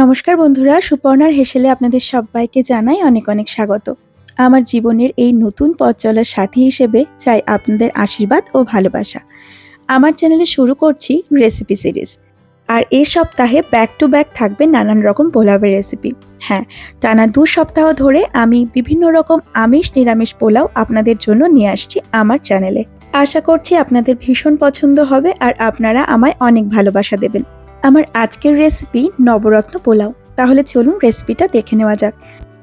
নমস্কার বন্ধুরা, সুপর্ণার হেসেলে আপনাদের সবাইকে জানাই অনেক অনেক স্বাগত। আমার জীবনের এই নতুন পথ চলার সাথী হিসেবে চাই আপনাদের আশীর্বাদ ও ভালোবাসা। আমার চ্যানেলে শুরু করছি রেসিপি সিরিজ। আর এই সপ্তাহে ব্যাক টু ব্যাক থাকবে নানান রকম পোলাওয়ের রেসিপি। হ্যাঁ টানা দু সপ্তাহ ধরে আমি বিভিন্ন রকম আমিষ, নিরামিষ পোলাও আপনাদের জন্য নিয়ে আসছি আমার চ্যানেলে। আশা করছি আপনাদের ভীষণ পছন্দ হবে আর আপনারা আমায় অনেক ভালোবাসা দেবেন। আমার আজকের রেসিপি নবরত্ন পোলাও। তাহলে চলুন রেসিপিটা দেখে নেওয়া যাক।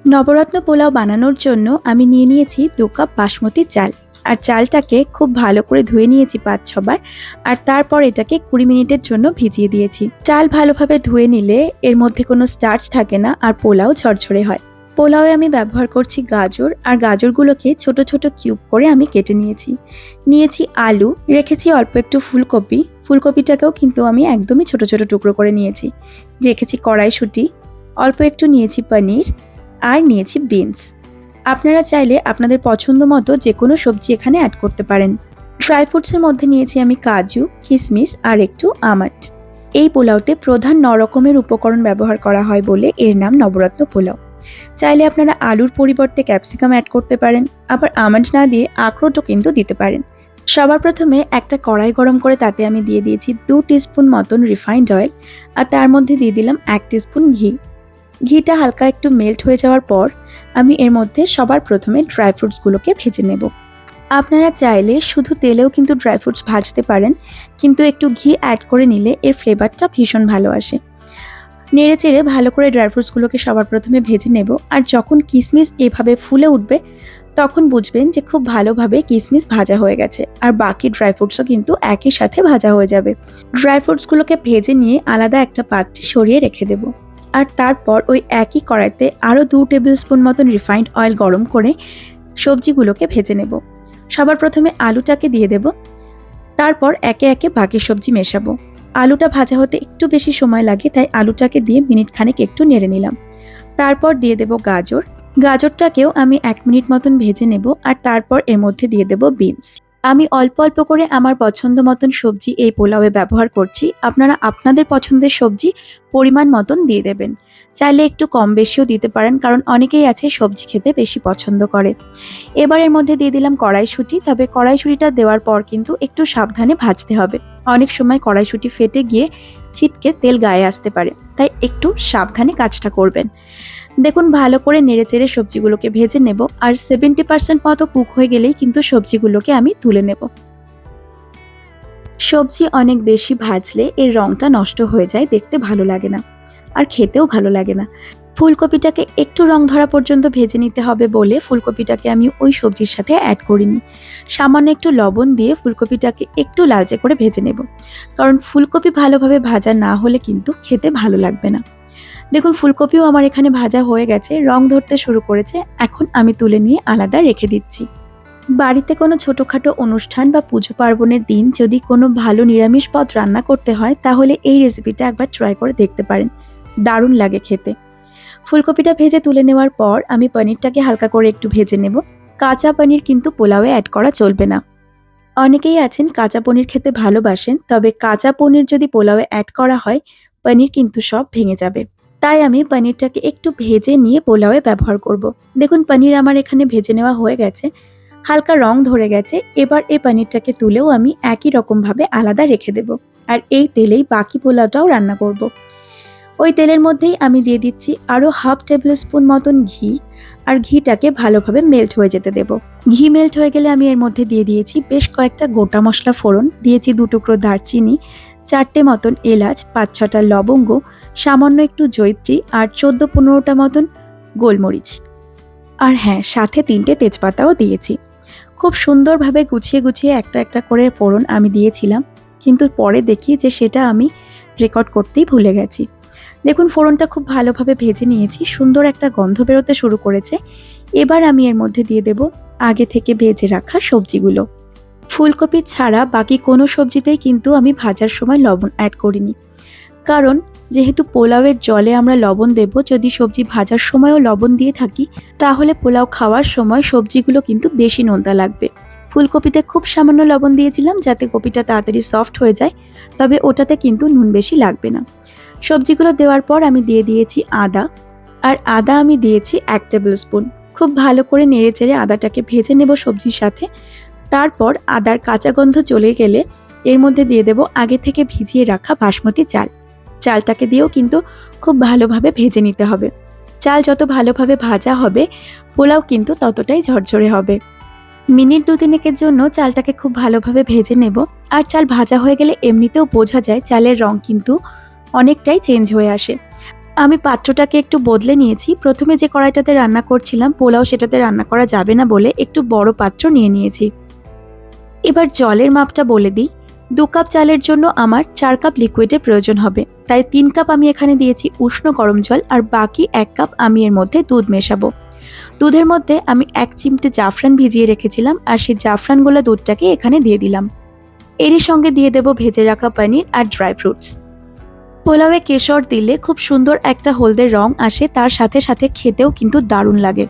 নবরত্ন পোলাও বানানোর জন্য আমি নিয়ে নিয়েছি দু কাপ বাসমতি চাল। আর চালটাকে খুব ভালো করে ধুয়ে নিয়েছি পাঁচ ছবার আর তারপর এটাকে কুড়ি মিনিটের জন্য ভিজিয়ে দিয়েছি। চাল ভালোভাবে ধুয়ে নিলে এর মধ্যে কোনো স্টার্চ থাকে না আর পোলাও ঝরঝরে হয়। পোলাওয়ে আমি ব্যবহার করছি গাজর, আর গাজরগুলোকে ছোট ছোট কিউব করে আমি কেটে নিয়েছি। নিয়েছি আলু, রেখেছি অল্প একটু ফুলকপি। ফুলকপিটাকেও কিন্তু আমি একদমই ছোট ছোট টুকরো করে নিয়েছি। রেখেছি কড়াইশুঁটি, অল্প একটু নিয়েছি পনির, আর নিয়েছি বিনস। আপনারা চাইলে আপনাদের পছন্দ মতো যে কোনো সবজি এখানে অ্যাড করতে পারেন। ড্রাই ফ্রুটসের মধ্যে নিয়েছি আমি কাজু কিশমিশ আর একটু আমট এই পোলাওতে প্রধান ন রকমের উপকরণ ব্যবহার করা হয় বলে এর নাম নবরত্ন পোলাও। চাইলে আপনারা আলুর পরিবর্তে ক্যাপসিকাম অ্যাড করতে পারেন, আবার আমন্ড না দিয়ে আখরোটও কিন্তু দিতে পারেন। সবার প্রথমে একটা কড়াই গরম করে তাতে আমি দিয়ে দিয়েছি দু টিস্পুন মতন রিফাইন্ড অয়েল আর তার মধ্যে দিয়ে দিলাম এক টিস্পুন ঘি। ঘিটা হালকা একটু মেল্ট হয়ে যাওয়ার পর আমি এর মধ্যে সবার প্রথমে ড্রাই ফ্রুটসগুলোকে ভেজে নেব। আপনারা চাইলে শুধু তেলেও কিন্তু ড্রাই ফ্রুটস ভাজতে পারেন, কিন্তু একটু ঘি অ্যাড করে নিলে এর ফ্লেভারটা ভীষণ ভালো আসে। নেড়ে চেড়ে ভালো করে ড্রাই ফ্রুটসগুলোকে সবার প্রথমে ভেজে নেব। আর যখন কিশমিশ এভাবে ফুলে উঠবে, তখন বুঝবেন যে খুব ভালোভাবে কিশমিশ ভাজা হয়ে গেছে। আর বাকি ড্রাই ফ্রুটসও কিন্তু একই সাথে ভাজা হয়ে যাবে। ড্রাই ফ্রুটসগুলোকে ভেজে নিয়ে আলাদা একটা পাত্রে সরিয়ে রেখে দেব। আর তারপর ওই একই কড়াইতে আরও দু টেবিল স্পুন মতন রিফাইন্ড অয়েল গরম করে সবজিগুলোকে ভেজে নেব। সবার প্রথমে আলুটাকে দিয়ে দেব। তারপর একে একে বাকি সবজি মেশাবো। আলুটা ভাজা হতে একটু বেশি সময় লাগে, তাই আলুটাকে দিয়ে মিনিট খানেক একটু নেড়ে নিলাম। তারপর দিয়ে দেব গাজর। গাজরটাকেও আমি এক মিনিট মতন ভেজে নেব আর তারপর এর মধ্যে দিয়ে দেব বিনস। আমি অল্প অল্প করে আমার পছন্দ মতন সবজি এই পোলাওয়ে ব্যবহার করছি। আপনারা আপনাদের পছন্দের সবজি পরিমাণ মতন দিয়ে দেবেন। চাইলে একটু কম বেশিও দিতে পারেন, কারণ অনেকেই আছে সবজি খেতে বেশি পছন্দ করে। এবার এর মধ্যে দিয়ে দিলাম কড়াইশুঁটি, তবে কড়াইশুঁটিটা দেওয়ার পর কিন্তু একটু সাবধানে ভাজতে হবে। অনেক সময় কড়াইশুঁটি ফেটে গিয়ে ছিটকে তেল গায়ে আসতে পারে, তাই একটু সাবধানে কাজটা করবেন। দেখুন, ভালো করে নেড়ে চেড়ে সবজিগুলোকে ভেজে নেব, আর সেভেন্টি পার্সেন্ট মতো কুক হয়ে গেলেই কিন্তু সবজিগুলোকে আমি তুলে নেব। সবজি অনেক বেশি ভাজলে এর রঙটা নষ্ট হয়ে যায়, দেখতে ভালো লাগে না, আর খেতেও ভালো লাগে না। ফুলকপিটাকে একটু রং ধরা পর্যন্ত ভেজে নিতে হবে বলে ফুলকপিটাকে আমি ওই সবজির সাথে অ্যাড করিনি। সামান্য একটু লবণ দিয়ে ফুলকপিটাকে একটু লালচে করে ভেজে নেব। কারণ ফুলকপি ভালোভাবে ভাজা না হলে কিন্তু খেতে ভালো লাগবে না। দেখুন, ফুলকপিও আমার এখানে ভাজা হয়ে গেছে, রং ধরতে শুরু করেছে। এখন আমি তুলে নিয়ে আলাদা রেখে দিচ্ছি। বাড়িতে কোনো ছোটোখাটো অনুষ্ঠান বা পুজো পার্বণের দিন যদি কোনো ভালো নিরামিষ পদ রান্না করতে হয়, তাহলে এই রেসিপিটা একবার ট্রাই করে দেখতে পারেন। দারুণ লাগে খেতে। ফুলকপিটা ভেজে তুলে নেওয়ার পর আমি পনিরটাকে হালকা করে একটু ভেজে নেব। কাঁচা পনির কিন্তু পোলাওয়ে অ্যাড করা চলবে না। অনেকেই আছেন কাঁচা পনির খেতে ভালোবাসেন, তবে কাঁচা পনির যদি পোলাওয়ে অ্যাড করা হয়, পনির কিন্তু সব ভেঙে যাবে। তাই আমি পনিরটাকে একটু ভেজে নিয়ে পোলাওয়ে ব্যবহার করব। দেখুন, পনির আমার এখানে ভেজে নেওয়া হয়ে গেছে। হালকা রং ধরে গেছে। এবার এই পনিরটাকে তুলেও আমি একই রকমভাবে আলাদা রেখে দেব। আর এই তেলেই বাকি পোলাওটাও রান্না করব। ওই তেলের মধ্যেই আমি দিয়ে দিচ্ছি আরও হাফ টেবিল স্পুন মতন ঘি, আর ঘিটাকে ভালোভাবে মেল্ট হয়ে যেতে দেব। ঘি মেল্ট হয়ে গেলে আমি এর মধ্যে দিয়ে দিয়েছি বেশ কয়েকটা গোটা মশলা ফোড়ন, দিয়েছি দু টুকরো দারচিনি, চারটে মতন এলাচ, পাঁচ ছটা লবঙ্গ, সামান্য একটু জৈত্রী আর চোদ্দ পনেরোটা মতন গোলমরিচ। আর হ্যাঁ সাথে তিনটে তেজপাতাও দিয়েছি। খুব সুন্দরভাবে গুছিয়ে গুছিয়ে একটা একটা করে ফোড়ন আমি দিয়েছিলাম, কিন্তু পরে দেখি যে সেটা আমি রেকর্ড করতেই ভুলে গেছি। দেখুন, ফোড়নটা খুব ভালোভাবে ভেজে নিয়েছি। সুন্দর একটা গন্ধ বেরোতে শুরু করেছে। এবার আমি এর মধ্যে দিয়ে দেব আগে থেকে ভেজে রাখা সবজিগুলো। ফুলকপি ছাড়া বাকি কোনো সবজিতেই কিন্তু আমি ভাজার সময় লবণ অ্যাড করিনি। কারণ, যেহেতু পোলাওয়ের জলে আমরা লবণ দেব, যদি সবজি ভাজার সময়ও লবণ দিয়ে থাকি, তাহলে পোলাও খাওয়ার সময় সবজিগুলো কিন্তু বেশি নোনতা লাগবে। ফুলকপিতে খুব সামান্য লবণ দিয়েছিলাম যাতে কপিটা তাড়াতাড়ি সফট হয়ে যায়, তবে ওটাতে কিন্তু নুন বেশি লাগবে না। সবজিগুলো দেওয়ার পর আমি দিয়ে দিয়েছি আদা। আর আদা আমি দিয়েছি এক টেবিল স্পুন খুব ভালো করে নেড়ে চেড়ে আদাটাকে ভেজে নেব সবজির সাথে। তারপর আদার কাঁচা গন্ধ চলে গেলে এর মধ্যে দিয়ে দেব আগে থেকে ভিজিয়ে রাখা বাসমতি চাল। চালটাকে দিয়েও কিন্তু খুব ভালোভাবে ভেজে নিতে হবে। চাল যত ভালোভাবে ভাজা হবে, পোলাও কিন্তু ততটাই ঝরঝরে হবে। মিনিট দু তিনেকের জন্য চালটাকে খুব ভালোভাবে ভেজে নেব। আর চাল ভাজা হয়ে গেলে এমনিতেও বোঝা যায় চালের রং কিন্তু অনেকটাই চেঞ্জ হয়ে আসে। আমি পাত্রটাকে একটু বদলে নিয়েছি। প্রথমে যে কড়াইটাতে রান্না করছিলাম, পোলাও সেটাতে রান্না করা যাবে না বলে একটু বড় পাত্র নিয়ে নিয়েছি। এবার জলের মাপটা বলে দিই। দু কাপ চালের জন্য আমার চার কাপ লিকুইডের প্রয়োজন হবে। তাই তিন কাপ আমি এখানে দিয়েছি উষ্ণ গরম জল আর বাকি এক কাপ আমি এর মধ্যে দুধ মেশাবো। দুধের মধ্যে আমি এক চিমটে জাফরান ভিজিয়ে রেখেছিলাম আর সেই জাফরানগুলো দুধটাকে এখানে দিয়ে দিলাম। এরই সঙ্গে দিয়ে দেব ভেজে রাখা পনির আর ড্রাই ফ্রুটস পোলাওয়ে কেশর দিলে খুব সুন্দর একটা হলদের রং আসে, তার সাথে সাথে খেতেও কিন্তু দারুণ লাগে।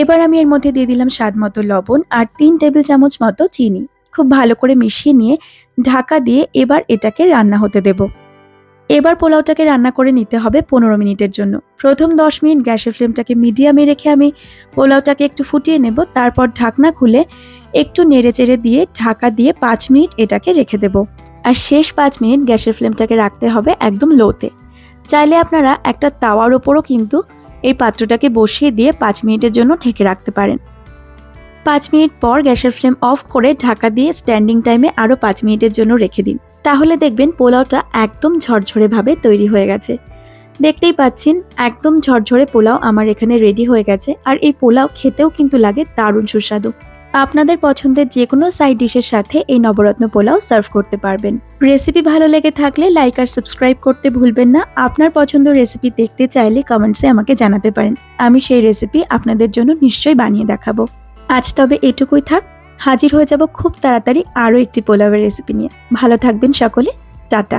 এবার আমি এর মধ্যে দিয়ে দিলাম স্বাদ মতো লবণ আর তিন টেবিল চামচ মতো চিনি। খুব ভালো করে মিশিয়ে নিয়ে ঢাকা দিয়ে এবার এটাকে রান্না হতে দেব। এবার পোলাওটাকে রান্না করে নিতে হবে পনেরো মিনিটের জন্য। প্রথম দশ মিনিট গ্যাসের ফ্লেমটাকে মিডিয়ামে রেখে আমি পোলাওটাকে একটু ফুটিয়ে নেব, তারপর ঢাকনা খুলে একটু নেড়ে চেড়ে দিয়ে ঢাকা দিয়ে পাঁচ মিনিট এটাকে রেখে দেব। আর শেষ পাঁচ মিনিট গ্যাসের ফ্লেমটাকে রাখতে হবে একদম লোতে। চাইলে আপনারা একটা তাওয়ার ওপরও কিন্তু এই পাত্রটাকে বসিয়ে দিয়ে পাঁচ মিনিটের জন্য ঢেকে রাখতে পারেন। পাঁচ মিনিট পর গ্যাসের ফ্লেম অফ করে ঢাকা দিয়ে স্ট্যান্ডিং টাইমে আরও পাঁচ মিনিটের জন্য রেখে দিন। তাহলে দেখবেন পোলাওটা একদম ঝরঝরেভাবে তৈরি হয়ে গেছে। দেখতেই পাচ্ছেন, একদম ঝরঝরে পোলাও আমার এখানে রেডি হয়ে গেছে। আর এই পোলাও খেতেও কিন্তু লাগে দারুণ সুস্বাদু। আপনাদের পছন্দের যে কোনো সাইড ডিশের সাথে এই নবরত্ন পোলাও সার্ভ করতে পারবেন। রেসিপি ভালো লেগে থাকলে লাইক আর সাবস্ক্রাইব করতে ভুলবেন না। আপনার পছন্দ রেসিপি দেখতে চাইলে কমেন্টসে আমাকে জানাতে পারেন। আমি সেই রেসিপি আপনাদের জন্য নিশ্চয়ই বানিয়ে দেখাবো। আজ তবে এটুকুই থাক। হাজির হয়ে যাব খুব তাড়াতাড়ি আরও একটি পোলাওয়ের রেসিপি নিয়ে। ভালো থাকবেন সকলে। টাটা।